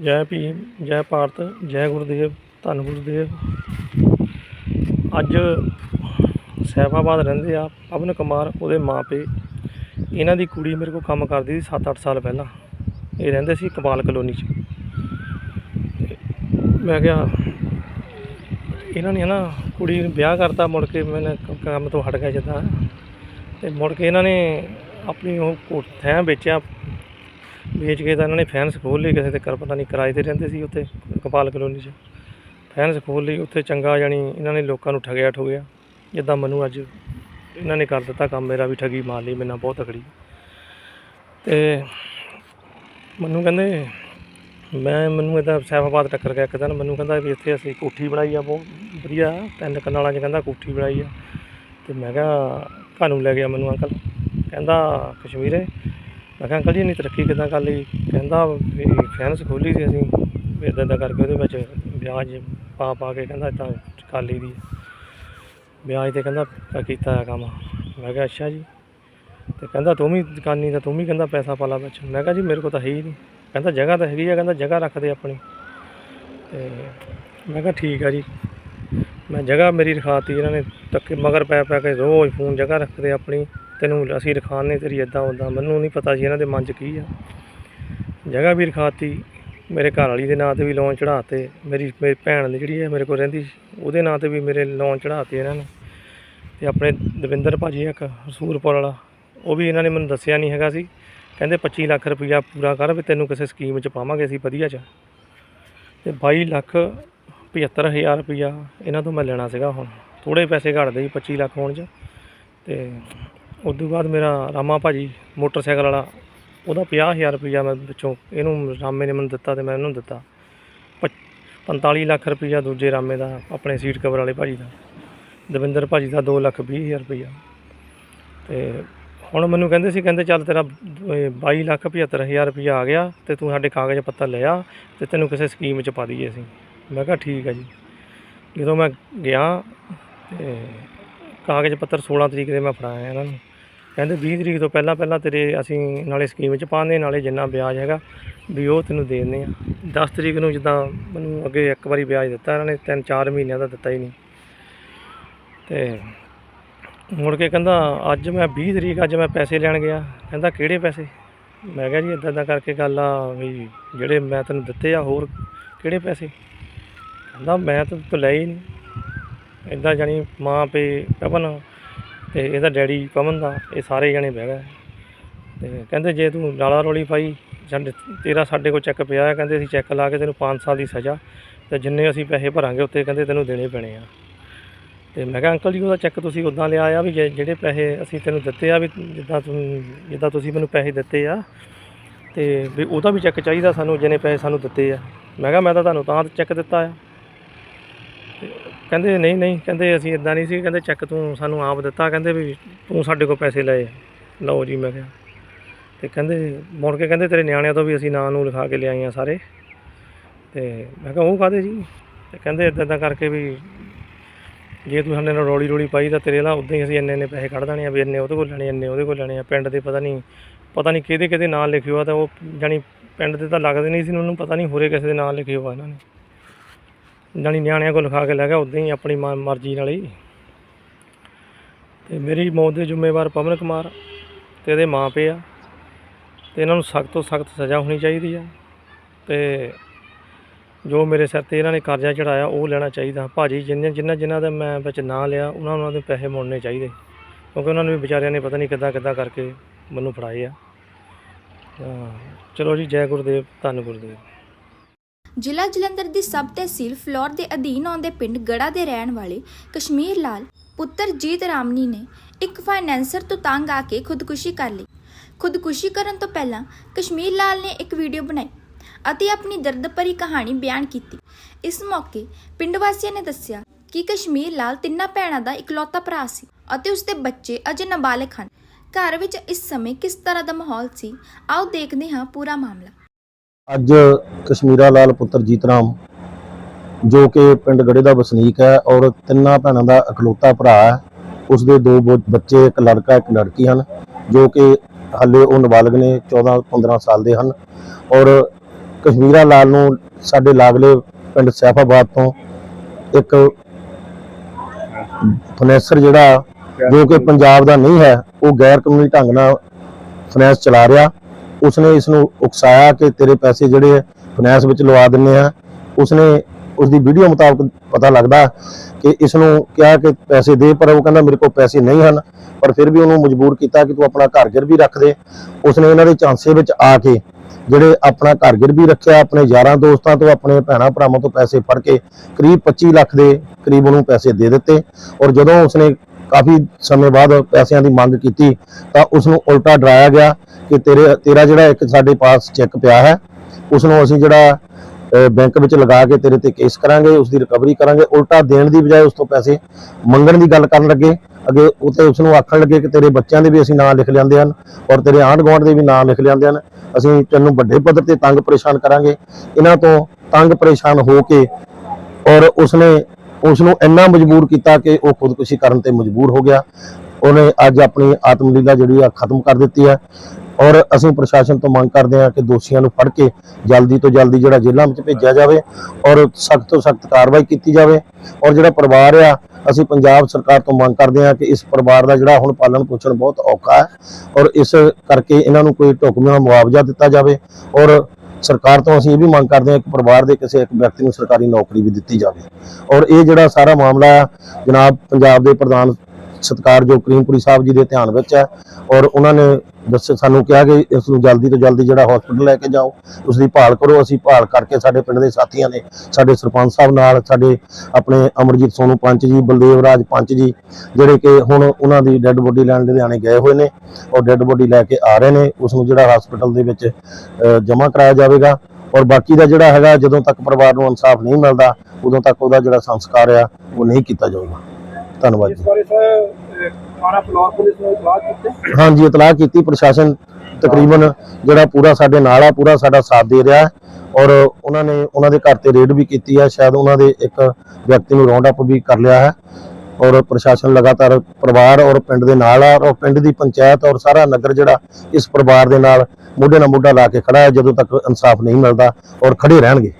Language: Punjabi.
ਜੈ ਭੀਮ, ਜੈ ਭਾਰਤ, ਜੈ ਗੁਰਦੇਵ, ਧੰਨ ਗੁਰਦੇਵ। ਅੱਜ ਸੈਫਾਬਾਦ ਰਹਿੰਦੇ ਆ ਪਵਨ ਕੁਮਾਰ, ਉਹਦੇ ਮਾਪੇ ਇਹਨਾਂ ਦੀ ਕੁੜੀ ਮੇਰੇ ਕੋਲ ਕੰਮ ਕਰਦੀ ਸੀ 7-8 ਸਾਲ ਪਹਿਲਾਂ। ਇਹ ਰਹਿੰਦੇ ਸੀ ਕਪਾਲ ਕਲੋਨੀ 'ਚ। ਤੇ ਮੈਂ ਕਿਹਾ, ਇਹਨਾਂ ਨੇ ਨਾ ਕੁੜੀ ਨੂੰ ਵਿਆਹ ਕਰਤਾ, ਮੁੜ ਕੇ ਮੈਂ ਕੰਮ ਤੋਂ ਹਟ ਗਿਆ ਜਿੱਦਾਂ। ਤੇ ਮੁੜ ਕੇ ਇਹਨਾਂ ਨੇ ਆਪਣੀ ਉਹ ਕੋ- ਥੈਂ ਵੇਚਿਆ ਵੇਚ ਕੇ ਤਾਂ ਇਹਨਾਂ ਨੇ ਫੈਨਸ ਖੋਲ ਲਈ, ਕਿਸੇ ਦੇ ਘਰ ਪਤਾ ਨਹੀਂ ਕਿਰਾਏ ਤੇ ਰਹਿੰਦੇ ਸੀ ਉੱਥੇ, ਕਪਾਲ ਕਲੋਨੀ 'ਚ। ਫੈਨਸ ਖੋਲ ਲਈ, ਉੱਥੇ ਚੰਗਾ ਜਾਣੀ ਇਹਨਾਂ ਨੇ ਲੋਕਾਂ ਨੂੰ ਠਗਿਆ ਠੁਗਿਆ। ਜਿੱਦਾਂ ਮੈਨੂੰ ਅੱਜ ਇਹਨਾਂ ਨੇ ਕਰ ਦਿੱਤਾ ਕੰਮ, ਮੇਰਾ ਵੀ ਠਗੀ ਮਾਰ ਲਈ, ਮੇਰੇ ਬਹੁਤ ਤਕੜੀ। ਤੇ ਮੈਨੂੰ ਕਹਿੰਦੇ, ਮੈਂ, ਮੈਨੂੰ ਇਹਦਾ ਸੈਫਾਬਾਦ ਟੱਕਰ ਗਿਆ ਇੱਕ ਦਿਨ, ਮੈਨੂੰ ਕਹਿੰਦਾ ਵੀ ਇੱਥੇ ਅਸੀਂ ਕੋਠੀ ਬਣਾਈ ਆ, ਬਹੁਤ ਵਧੀਆ, ਤਿੰਨ ਕਨਾਲਾਂ 'ਚ ਕਹਿੰਦਾ ਕੋਠੀ ਬਣਾਈ ਆ। ਤੇ ਮੈਂ ਕਿਹਾ, ਤੁਹਾਨੂੰ ਲੈ ਗਿਆ ਮੈਨੂੰ ਅੰਕਲ। ਕਹਿੰਦਾ, ਕਸ਼ਮੀਰੇ। ਮੈਂ ਕਿਹਾ, ਅੰਕਲ ਜੀ, ਇੰਨੀ ਤਰੱਕੀ ਕਿੱਦਾਂ ਕਰ ਲਈ? ਕਹਿੰਦਾ, ਵੀ ਫੈਨਸ ਖੋਲੀ ਸੀ ਅਸੀਂ, ਵੀ ਇੱਦਾਂ ਕਰਕੇ ਉਹਦੇ ਵਿੱਚ ਵਿਆਜ ਪਾ ਪਾ ਕੇ ਕਹਿੰਦਾ ਇਦਾਂ ਕਰ ਲਈ ਦੀ ਵਿਆਜ ਤੇ ਕਹਿੰਦਾ ਕੀਤਾ ਹੈ ਕੰਮ। ਮੈਂ ਕਿਹਾ, ਅੱਛਾ ਜੀ। ਤੇ ਕਹਿੰਦਾ, ਤੂੰ ਵੀ ਦੁਕਾਨੀ ਦਾ, ਤੂੰ ਵੀ ਕਹਿੰਦਾ ਪੈਸਾ ਪਾਲਾ ਵਿੱਚ। ਮੈਂ ਕਿਹਾ, ਜੀ, ਮੇਰੇ ਕੋਲ ਤਾਂ ਹੈ ਹੀ ਨਹੀਂ। ਕਹਿੰਦਾ, ਜਗ੍ਹਾ ਤਾਂ ਹੈਗੀ ਆ। ਕਹਿੰਦਾ, ਜਗ੍ਹਾ ਰੱਖ ਦੇ ਆਪਣੀ। ਤੇ ਮੈਂ ਕਿਹਾ, ਠੀਕ ਆ ਜੀ। ਮੈਂ ਜਗ੍ਹਾ ਮੇਰੀ ਰਖਾਤੀ ਇਹਨਾਂ ਨੇ, ਤੱਕੇ ਮਗਰ ਪੈ ਪੈ ਕੇ ਰੋਜ਼ ਫੋਨ ਜਗ੍ਹਾ ਰੱਖਦੇ ਆਪਣੀ। ਤੈਨੂੰ ਅਸੀਂ ਰਖਾਣੇ ਤੇਰੀ ਇਦਾਂ ਉਦਾਂ ਮੈਨੂੰ ਨਹੀਂ ਪਤਾ ਸੀ ਇਹਨਾਂ ਦੇ ਮਨ 'ਚ ਕੀ ਆ। ਜਗ੍ਹਾ ਵੀ ਰਖਾਤੀ ਮੇਰੇ ਘਰ ਵਾਲੀ ਦੇ ਨਾਂ ਤੇ ਵੀ ਲੋਨ ਚੜਾਤੇ ਮੇਰੀ ਮੇਰੀ ਭੈਣ ਦੀ ਜਿਹੜੀ ਹੈ ਮੇਰੇ ਕੋਲ ਰਹਿੰਦੀ ਸੀ, ਉਹਦੇ ਨਾਂ ਤੇ ਵੀ ਮੇਰੇ ਲੋਨ ਚੜਾਤੇ ਇਹਨਾਂ ਨੇ। ਤੇ ਆਪਣੇ ਦਵਿੰਦਰ ਭਾਜੀ ਇੱਕ ਰਸੂਰਪੁਰ ਵਾਲਾ ਉਹ ਵੀ ਇਹਨਾਂ ਨੇ ਮੈਨੂੰ ਦੱਸਿਆ ਨਹੀਂ ਹੈਗਾ ਸੀ। ਕਹਿੰਦੇ 25 ਲੱਖ ਰੁਪਈਆ ਪੂਰਾ ਕਰ ਵੀ ਤੈਨੂੰ ਕਿਸੇ ਸਕੀਮ 'ਚ ਪਾਵਾਂਗੇ ਅਸੀਂ ਵਧੀਆ 'ਚ। ਤੇ 22 ਲੱਖ 75000 ਰੁਪਈਆ ਇਹਨਾਂ ਤੋਂ ਮੈਂ ਲੈਣਾ ਸੀਗਾ ਹੁਣ। ਥੋੜੇ ਪੈਸੇ ਘੱਟਦੇ ਸੀ 25 ਲੱਖ ਹੋਣ 'ਚ। ਤੇ ਉਸ ਤੋਂ ਬਾਅਦ ਮੇਰਾ ਰਾਮਾ ਭਾਜੀ ਮੋਟਰਸਾਈਕਲ ਵਾਲਾ, ਉਹਦਾ 50000 ਰੁਪਈਆ ਮੈਂ ਵਿੱਚੋਂ ਇਹਨੂੰ ਰਾਮੇ ਨੇ ਮੈਨੂੰ ਦਿੱਤਾ ਤੇ ਮੈਂ ਇਹਨੂੰ ਦਿੱਤਾ। ਪੱਚ- 45 ਲੱਖ ਰੁਪਈਆ ਦੂਜੇ ਰਾਮੇ ਦਾ, ਆਪਣੇ ਸੀਟ ਕਵਰ ਵਾਲੇ ਭਾਜੀ ਦਾ। ਦਵਿੰਦਰ ਭਾਜੀ ਦਾ 2 ਲੱਖ 20 ਹਜ਼ਾਰ ਰੁਪਈਆ। ਤੇ ਹੁਣ ਮੈਨੂੰ ਕਹਿੰਦੇ ਸੀ, ਕਹਿੰਦੇ ਚੱਲ ਤੇਰਾ ਇਹ 22 ਲੱਖ 75 ਹਜ਼ਾਰ ਰੁਪਈਆ ਆ ਗਿਆ ਤੇ ਤੂੰ ਸਾਡੇ ਕਾਗਜ਼ ਪੱਤਰ ਲਿਆ ਆ ਤੇ ਤੈਨੂੰ ਕਿਸੇ ਸਕੀਮ 'ਚ ਪਾ ਦਈਏ ਅਸੀਂ। ਮੈਂ ਕਿਹਾ ਠੀਕ ਹੈ ਜੀ। ਜਦੋਂ ਮੈਂ ਗਿਆ, ਤੇ ਕਾਗਜ਼ ਪੱਤਰ 16 ਤਰੀਕ ਦੇ ਮੈਂ ਫੜਾਇਆ ਇਹਨਾਂ ਨੂੰ। ਕਹਿੰਦੇ 20 ਤਰੀਕ ਤੋਂ ਪਹਿਲਾਂ ਪਹਿਲਾਂ ਤੇਰੇ ਅਸੀਂ ਨਾਲੇ ਸਕੀਮ 'ਚ ਪਾਉਂਦੇ, ਨਾਲੇ ਜਿੰਨਾ ਵਿਆਜ ਹੈਗਾ ਵੀ ਉਹ ਤੈਨੂੰ ਦੇ ਦਿੰਦੇ ਆ। 10 ਤਰੀਕ ਨੂੰ ਜਿੱਦਾਂ ਮੈਨੂੰ ਅੱਗੇ ਇੱਕ ਵਾਰੀ ਵਿਆਜ ਦਿੱਤਾ ਇਹਨਾਂ ਨੇ, ਤਿੰਨ ਚਾਰ ਮਹੀਨਿਆਂ ਦਾ ਦਿੱਤਾ ਹੀ ਨਹੀਂ। ਤੇ ਮੁੜ ਕੇ ਕਹਿੰਦਾ, ਅੱਜ ਮੈਂ 20 ਤਰੀਕ, ਅੱਜ ਮੈਂ ਪੈਸੇ ਲੈਣ ਗਿਆ। ਕਹਿੰਦਾ, ਕਿਹੜੇ ਪੈਸੇ? ਮੈਂ ਕਿਹਾ ਜੀ ਇਦਾਂ ਇਦਾਂ ਕਰਕੇ ਗੱਲ ਆ ਵੀ ਜਿਹੜੇ ਮੈਂ ਤੈਨੂੰ ਦਿੱਤੇ ਆ, ਹੋਰ ਕਿਹੜੇ ਪੈਸੇ? ਕਹਿੰਦਾ, ਮੈਂ ਤਾਂ ਤੋਂ ਲਏ ਹੀ ਨਹੀਂ। ਇਦਾਂ ਜਾਣੀ ਮਾਂ ਪੇ ਪਵਨ ਤੇ ਇਹਦਾ ਡੈਡੀ ਪਵਨ ਦਾ, ਇਹ ਸਾਰੇ ਜਣੇ ਬਹਿ ਗਏ। ਤੇ ਕਹਿੰਦੇ ਜੇ ਤੂੰ ਲਾਲਾ ਰੋਲੀ ਪਾਈ ਸਾਡੇ ਤੇਰਾ ਸਾਡੇ ਕੋਲ ਚੈੱਕ ਪਿਆ ਹੈ, ਕਹਿੰਦੇ ਅਸੀਂ ਚੈੱਕ ਲਾ ਕੇ ਤੈਨੂੰ 5 ਸਾਲ ਦੀ ਸਜ਼ਾ, ਤੇ ਜਿੰਨੇ ਅਸੀਂ ਪੈਸੇ ਭਰਾਂਗੇ ਉੱਤੇ ਕਹਿੰਦੇ ਤੈਨੂੰ ਦੇਣੇ ਪੈਣੇ ਆ। ਤੇ ਮੈਂ ਕਿਹਾ, ਅੰਕਲ ਜੀ, ਉਹਦਾ ਚੈੱਕ ਤੁਸੀਂ ਉਦਾਂ ਲਿਆ ਆ ਵੀ ਜੇ- ਜਿਹੜੇ ਪੈਸੇ ਅਸੀਂ ਤੈਨੂੰ ਦਿੱਤੇ ਆ ਵੀ ਜਿੱਦਾਂ ਤੂੰ, ਜਿੱਦਾਂ ਤੁਸੀਂ ਮੈਨੂੰ ਪੈਸੇ ਦਿੱਤੇ ਆ, ਤੇ ਵੀ ਉਹਦਾ ਵੀ ਚੈੱਕ ਚਾਹੀਦਾ ਸਾਨੂੰ ਜਿੰਨੇ ਪੈਸੇ ਸਾਨੂੰ ਦਿੱਤੇ ਆ। ਮੈਂ ਕਿਹਾ, ਮੈਂ ਤਾਂ ਤੁਹਾਨੂੰ ਤਾਂ ਚੈੱਕ ਦਿੱਤਾ ਆ। ਕਹਿੰਦੇ ਨਹੀਂ ਨਹੀਂ, ਕਹਿੰਦੇ ਅਸੀਂ ਇਦਾਂ ਨਹੀਂ ਸੀ, ਕਹਿੰਦੇ ਚੈੱਕ ਤੂੰ ਸਾਨੂੰ ਆਪ ਦਿੱਤਾ, ਕਹਿੰਦੇ ਵੀ ਤੂੰ ਸਾਡੇ ਕੋਲ ਪੈਸੇ ਲਏ। ਲਓ ਜੀ ਮੈਂ ਕਿਹਾ। ਤੇ ਕਹਿੰਦੇ ਮੁੜ ਕੇ ਕਹਿੰਦੇ ਤੇਰੇ ਨਿਆਣਿਆਂ ਤੋਂ ਵੀ ਅਸੀਂ ਨਾਂ ਨੂੰ ਲਿਖਾ ਕੇ ਲਿਆਏ ਆ ਸਾਰੇ। ਤੇ ਮੈਂ ਕਿਹਾ, ਉਹ ਕਾਹਦੇ ਜੀ? ਤੇ ਕਹਿੰਦੇ ਇਦਾਂ ਇਦਾਂ ਕਰਕੇ ਵੀ ਜੇ ਤੂੰ ਸਾਡੇ ਨਾਲ ਰੋਲੀ ਰੋਲੀ ਪਾਈ ਤਾਂ ਤੇਰੇ ਨਾਲ ਉਦਾਂ ਹੀ ਅਸੀਂ ਇੰਨੇ ਇੰਨੇ ਪੈਸੇ ਕੱਢ ਦੇਣੇ ਆ ਵੀ ਇੰਨੇ ਉਹਦੇ ਕੋਲ ਲੈਣੇ, ਇੰਨੇ ਉਹਦੇ ਕੋਲ ਲੈਣੇ ਆ। ਪਿੰਡ ਦੇ ਪਤਾ ਨਹੀਂ ਪਤਾ ਨਹੀਂ ਕਿਹਦੇ ਕਿਹਦੇ ਨਾਂ ਲਿਖਿਓ ਆ ਤਾਂ ਉਹ ਜਾਣੀ ਪਿੰਡ ਦੇ ਤਾਂ ਲੱਗਦੇ ਨਹੀਂ ਸੀ, ਉਹਨੂੰ ਪਤਾ ਨਹੀਂ ਹੋਰੇ ਕਿਸੇ ਦੇ ਨਾਂ ਲਿਖਿਓ ਆ ਇਹਨਾਂ ਨੇ। ਜਾਣੀ ਨਿਆਣਿਆਂ ਕੋਲ ਲਿਖਾ ਕੇ ਲੈ ਗਿਆ ਉਦਾਂ ਹੀ ਆਪਣੀ ਮ- ਮਰਜ਼ੀ ਨਾਲ ਹੀ। ਤੇ ਮੇਰੀ ਮੌਤ ਦੇ ਜ਼ਿੰਮੇਵਾਰ ਪਵਨ ਕੁਮਾਰ ਤੇ ਇਹਦੇ ਮਾਂ ਪਿਓ ਆ। ਤੇ ਇਹਨਾਂ ਨੂੰ ਸਖਤ ਤੋਂ ਸਖਤ ਸਜ਼ਾ ਹੋਣੀ ਚਾਹੀਦੀ ਆ। ਤੇ ਜੋ ਮੇਰੇ ਸਿਰ ਤੇ ਇਹਨਾਂ ਨੇ ਕਰਜ਼ਾ ਚੜਾਇਆ ਉਹ ਲੈਣਾ ਚਾਹੀਦਾ। ਭਾਜੀ, ਜਿੰਨੇ ਜਿੰਨਾ ਜਿਨ੍ਹਾਂ ਦਾ ਮੈਂ ਵਿੱਚ ਨਾਂ ਲਿਆ, ਉਹਨਾਂ ਨੂੰ ਉਹਨਾਂ ਦੇ ਪੈਸੇ ਮੁੜਨੇ ਚਾਹੀਦੇ। ਕਿਉਂਕਿ ਉਹਨਾਂ ਨੂੰ ਵੀ ਵਿਚਾਰਿਆਂ ਨੇ ਪਤਾ ਨਹੀਂ ਕਿੱਦਾਂ ਕਿੱਦਾਂ ਕਰਕੇ ਮੈਨੂੰ ਫੜਾਏ ਆ। ਚਲੋ ਜੀ, ਜੈ ਗੁਰਦੇਵ, ਧੰਨ ਗੁਰਦੇਵ। ਜ਼ਿਲ੍ਹਾ ਜਲੰਧਰ ਦੀ ਸਬ ਤਹਿਸੀਲ ਫਲੋਰ ਦੇ ਅਧੀਨ ਆਉਂਦੇ ਪਿੰਡ ਗੜਾ ਦੇ ਰਹਿਣ ਵਾਲੇ ਕਸ਼ਮੀਰ ਲਾਲ ਪੁੱਤਰ ਜੀਤ ਰਾਮਨੀ ਨੇ ਇੱਕ ਫਾਈਨੈਂਸਰ ਤੋਂ ਤੰਗ ਆ ਕੇ ਖੁਦਕੁਸ਼ੀ ਕਰ ਲਈ। ਖੁਦਕੁਸ਼ੀ ਕਰਨ ਤੋਂ ਪਹਿਲਾਂ ਕਸ਼ਮੀਰ ਲਾਲ ਨੇ ਇੱਕ ਵੀਡੀਓ ਬਣਾਈ ਅਤੇ ਆਪਣੀ ਦਰਦ ਭਰੀ ਕਹਾਣੀ ਬਿਆਨ ਕੀਤੀ। ਇਸ ਮੌਕੇ ਪਿੰਡ ਵਾਸੀਆਂ ਨੇ ਦੱਸਿਆ ਕਿ ਕਸ਼ਮੀਰ ਲਾਲ ਤਿੰਨਾਂ ਭੈਣਾਂ ਦਾ ਇਕਲੌਤਾ ਭਰਾ ਸੀ ਅਤੇ ਉਸਦੇ ਬੱਚੇ ਅਜੇ ਨਾਬਾਲਗ ਹਨ। ਘਰ ਵਿੱਚ ਇਸ ਸਮੇਂ ਕਿਸ ਤਰ੍ਹਾਂ ਦਾ ਮਾਹੌਲ ਸੀ, ਆਓ ਦੇਖਦੇ ਹਾਂ ਪੂਰਾ ਮਾਮਲਾ। ਅੱਜ ਕਸ਼ਮੀਰਾ ਲਾਲ ਪੁੱਤਰ ਜੀਤ ਰਾਮ, ਜੋ ਕਿ ਪਿੰਡ ਗੜੇ ਦਾ ਵਸਨੀਕ ਹੈ ਔਰ ਤਿੰਨਾਂ ਭੈਣਾਂ ਦਾ ਇਕਲੌਤਾ ਭਰਾ ਹੈ ਉਸ ਦੇ ਦੋ ਬੋ- ਬੱਚੇ, ਇੱਕ ਲੜਕਾ, ਇੱਕ ਲੜਕੀ ਹਨ, ਜੋ ਕਿ ਹਾਲੇ ਉਹ ਨਾਬਾਲਗ ਨੇ 14 15 ਸਾਲ ਦੇ ਹਨ ਔਰ ਕਸ਼ਮੀਰਾ ਲਾਲ ਨੂੰ ਸਾਡੇ ਲਾਗਲੇ ਪਿੰਡ ਸੈਫਾਬਾਦ ਤੋਂ ਇੱਕ ਫਨੈਸਰ ਜਿਹੜਾ, ਜੋ ਕਿ ਪੰਜਾਬ ਦਾ ਨਹੀਂ ਹੈ, ਉਹ ਗੈਰ ਕਾਨੂੰਨੀ ਢੰਗ ਨਾਲ ਫਨੈਸ ਚਲਾ ਰਿਹਾ ਉਸਨੇ ਇਸ ਨੂੰ ਉਕਸਾਇਆ ਕਿ ਤੇਰੇ ਪੈਸੇ ਜਿਹੜੇ ਫਾਈਨੈਂਸ ਵਿੱਚ ਲਵਾ ਦਿੰਨੇ ਆ। ਉਸਨੇ ਉਸ ਦੀ ਵੀਡੀਓ ਮੁਤਾਬਕ ਪਤਾ ਲੱਗਦਾ ਕਿ ਇਸ ਨੂੰ ਕਿਹਾ ਕਿ ਪੈਸੇ ਦੇ, ਪਰ ਉਹ ਕਹਿੰਦਾ ਮੇਰੇ ਕੋਲ ਪੈਸੇ ਨਹੀਂ ਹਨ, ਪਰ ਫਿਰ ਵੀ ਉਹਨੂੰ ਮਜਬੂਰ ਕੀਤਾ ਕਿ ਤੂੰ ਆਪਣਾ ਘਰ ਗਿਰਵੀ ਰੱਖ ਦੇ। ਉਸਨੇ ਇਹਨਾਂ ਦੇ ਚਾਂਸੇ ਵਿੱਚ ਆ ਕੇ ਜਿਹੜੇ ਆਪਣਾ ਘਰ ਗਿਰਵੀ ਰੱਖਿਆ, ਆਪਣੇ ਯਾਰਾਂ ਦੋਸਤਾਂ ਤੋਂ, ਆਪਣੇ ਭੈਣਾਂ ਭਰਾਵਾਂ ਤੋਂ ਪੈਸੇ ਫੜ ਕੇ ਕਰੀਬ 25 ਲੱਖ ਦੇ ਕਰੀਬ ਉਹਨੂੰ ਪੈਸੇ ਦੇ ਦਿੱਤੇ। ਔਰ ਜਦੋਂ ਉਸਨੇ ਕਾਫੀ ਸਮੇਂ ਬਾਅਦ ਪੈਸਿਆਂ ਦੀ ਮੰਗ ਕੀਤੀ, ਤਾਂ ਉਸ ਨੂੰ ਉਲਟਾ ਡਰਾਇਆ ਗਿਆ ਕਿ ਤੇਰੇ, ਤੇਰਾ ਜਿਹੜਾ ਇੱਕ ਸਾਡੇ ਪਾਸ ਚੈੱਕ ਪਿਆ ਹੈ ਉਸ ਨੂੰ ਅਸੀਂ ਜਿਹੜਾ ਬੈਂਕ ਵਿੱਚ ਲਗਾ ਕੇ ਤੇਰੇ ਤੇ ਕੇਸ ਕਰਾਂਗੇ ਉਸ ਦੀ ਰਿਕਵਰੀ ਕਰਾਂਗੇ, ਉਲਟਾ ਦੇਣ ਦੀ ਬਜਾਏ ਉਸ ਤੋਂ ਪੈਸੇ ਮੰਗਣ ਦੀ ਗੱਲ ਕਰਨ ਲੱਗੇ। ਅੱਗੇ ਉਹ ਤੇ ਉਸ ਨੂੰ ਆਖਣ ਲੱਗੇ ਕਿ ਤੇਰੇ ਬੱਚਿਆਂ ਦੇ ਵੀ ਅਸੀਂ ਨਾਂ ਲਿਖ ਲਿਆਂਦੇ ਹਨ ਔਰ ਤੇਰੇ ਆਂਢ ਗੁਆਂਢ ਦੇ ਵੀ ਨਾਂ ਲਿਖ ਲਿਆਂਦੇ ਹਨ। ਅਸੀਂ ਤੈਨੂੰ ਵੱਡੇ ਪੱਧਰ ਤੇ ਤੰਗ ਪਰੇਸ਼ਾਨ ਕਰਾਂਗੇ। ਇਹਨਾਂ ਤੋਂ ਤੰਗ ਪਰੇਸ਼ਾਨ ਹੋ ਕੇ ਔਰ ਉਸਨੇ ਉਸ ਨੂੰ ਇੰਨਾ ਮਜਬੂਰ ਕੀਤਾ ਕਿ ਉਹ ਖੁਦਕੁਸ਼ੀ ਕਰਨ ਤੇ ਮਜਬੂਰ ਹੋ ਗਿਆ। ਉਹਨੇ ਅੱਜ ਆਪਣੀ ਆਤਮ ਲੀਲਾ ਜਿਹੜੀ ਆ ਖਤਮ ਕਰ ਦਿੱਤੀ ਹੈ ਔਰ ਅਸੀਂ ਪ੍ਰਸ਼ਾਸਨ ਤੋਂ ਮੰਗ ਕਰਦੇ ਹਾਂ ਕਿ ਦੋਸ਼ੀਆਂ ਨੂੰ ਫੜ ਕੇ ਜਲਦੀ ਤੋਂ ਜਲਦੀ ਜਿਹੜਾ ਜੇਲ੍ਹਾਂ ਵਿੱਚ ਭੇਜਿਆ ਜਾਵੇ ਔਰ ਸਖਤ ਤੋਂ ਸਖਤ ਕਾਰਵਾਈ ਕੀਤੀ ਜਾਵੇ। ਔਰ ਜਿਹੜਾ ਪਰਿਵਾਰ ਆ, ਅਸੀਂ ਪੰਜਾਬ ਸਰਕਾਰ ਤੋਂ ਮੰਗ ਕਰਦੇ ਹਾਂ ਕਿ ਇਸ ਪਰਿਵਾਰ ਦਾ ਜਿਹੜਾ ਹੁਣ ਪਾਲਣ ਪੋਸ਼ਣ ਬਹੁਤ ਔਖਾ ਹੈ। ਔਰ ਇਸ ਕਰਕੇ ਇਹਨਾਂ ਨੂੰ ਕੋਈ ਢੁਕਵਾਂ ਮੁਆਵਜ਼ਾ ਦਿੱਤਾ ਜਾਵੇ। ਔਰ ਸਰਕਾਰ ਤੋਂ ਅਸੀਂ ਇਹ ਵੀ ਮੰਗ ਕਰਦੇ ਹਾਂ ਕਿ ਪਰਿਵਾਰ ਦੇ ਕਿਸੇ ਇੱਕ ਵਿਅਕਤੀ ਨੂੰ ਸਰਕਾਰੀ ਨੌਕਰੀ ਵੀ ਦਿੱਤੀ ਜਾਵੇ। ਔਰ ਇਹ ਜਿਹੜਾ ਸਾਰਾ ਮਾਮਲਾ ਹੈ ਜਨਾਬ ਪੰਜਾਬ ਦੇ ਪ੍ਰਧਾਨ ਸਤਿਕਾਰਯੋਗ ਕਰੀਮਪੁਰੀ ਸਾਹਿਬ ਜੀ ਦੇ ਧਿਆਨ ਵਿੱਚ ਹੈ ਔਰ ਉਹਨਾਂ ਨੇ ਦੱਸ ਸਾਨੂੰ ਕਿਹਾ ਕਿ ਇਸ ਨੂੰ ਜਲਦੀ ਤੋਂ ਜਲਦੀ ਜਿਹੜਾ ਹਸਪੀਟਲ ਲੈ ਕੇ ਜਾਓ ਉਸ ਦੀ ਭਾਲ ਕਰੋ, ਅਸੀਂ ਭਾਲ ਕਰਕੇ ਸਾਡੇ ਪਿੰਡ ਦੇ ਸਾਥੀਆਂ ਨੇ ਸਾਡੇ ਸਰਪੰਚ ਸਾਹਿਬ ਨਾਲ, ਸਾਡੇ ਆਪਣੇ ਅਮਰਜੀਤ ਸੋਨੂ ਪੰਚ ਜੀ, ਬਲਦੇਵ ਰਾਜ ਪੰਚ ਜੀ, ਜਿਹੜੇ ਕਿ ਹੁਣ ਉਹਨਾਂ ਦੀ ਡੈੱਡ ਬੋਡੀ ਲੈਣ ਲੁਧਿਆਣੇ ਗਏ ਹੋਏ ਨੇ ਔਰ ਡੈੱਡ ਬੋਡੀ ਲੈ ਕੇ ਆ ਰਹੇ ਨੇ ਉਸ ਨੂੰ ਜਿਹੜਾ ਹਸਪੀਟਲ ਦੇ ਵਿੱਚ ਜਮ੍ਹਾਂ ਕਰਾਇਆ ਜਾਵੇਗਾ ਔਰ ਬਾਕੀ ਦਾ ਜਿਹੜਾ ਹੈਗਾ, ਜਦੋਂ ਤੱਕ ਪਰਿਵਾਰ ਨੂੰ ਇਨਸਾਫ ਨਹੀਂ ਮਿਲਦਾ, ਉਦੋਂ ਤੱਕ ਉਹਦਾ ਜਿਹੜਾ ਸੰਸਕਾਰ ਆ, ਉਹ ਨਹੀਂ ਕੀਤਾ ਜਾਊਗਾ। ਧੰਨਵਾਦ ਜੀ ਬਾਰੇ ਸਰ ਥਾਣਾ ਫਲੋਰ ਪੁਲਿਸ ਨੂੰ ਇਤਲਾਹ ਕੀਤੀ? ਹਾਂਜੀ ਇਤਲਾਹ ਕੀਤੀ ਪ੍ਰਸ਼ਾਸਨ ਤਕਰੀਬਨ ਜਿਹੜਾ ਪੂਰਾ ਸਾਡੇ ਨਾਲ ਆ ਪੂਰਾ ਸਾਡਾ ਸਾਥ ਦੇ ਰਿਹਾ ਔਰ ਉਹਨਾਂ ਨੇ ਉਹਨਾਂ ਦੇ ਘਰ ਤੇ ਰੇਡ ਵੀ ਕੀਤੀ ਹੈ ਸ਼ਾਇਦ ਉਹਨਾਂ ਦੇ ਇੱਕ ਵਿਅਕਤੀ ਨੂੰ ਰਾਉਂਡ ਅਪ ਵੀ ਕਰ ਲਿਆ ਹੈ ਔਰ ਪ੍ਰਸ਼ਾਸਨ ਲਗਾਤਾਰ ਪਰਿਵਾਰ ਔਰ ਪਿੰਡ ਦੇ ਨਾਲ ਆ ਔਰ ਪਿੰਡ ਦੀ ਪੰਚਾਇਤ ਔਰ ਸਾਰਾ ਨਗਰ ਜਿਹੜਾ ਇਸ ਪਰਿਵਾਰ ਦੇ ਨਾਲ ਮੋਢੇ ਨਾਲ ਮੋਢਾ ਲਾ ਕੇ ਖੜਾ ਹੈ ਜਦੋਂ ਤੱਕ ਇਨਸਾਫ ਨਹੀਂ ਮਿਲਦਾ ਔਰ ਖੜੇ ਰਹਿਣਗੇ।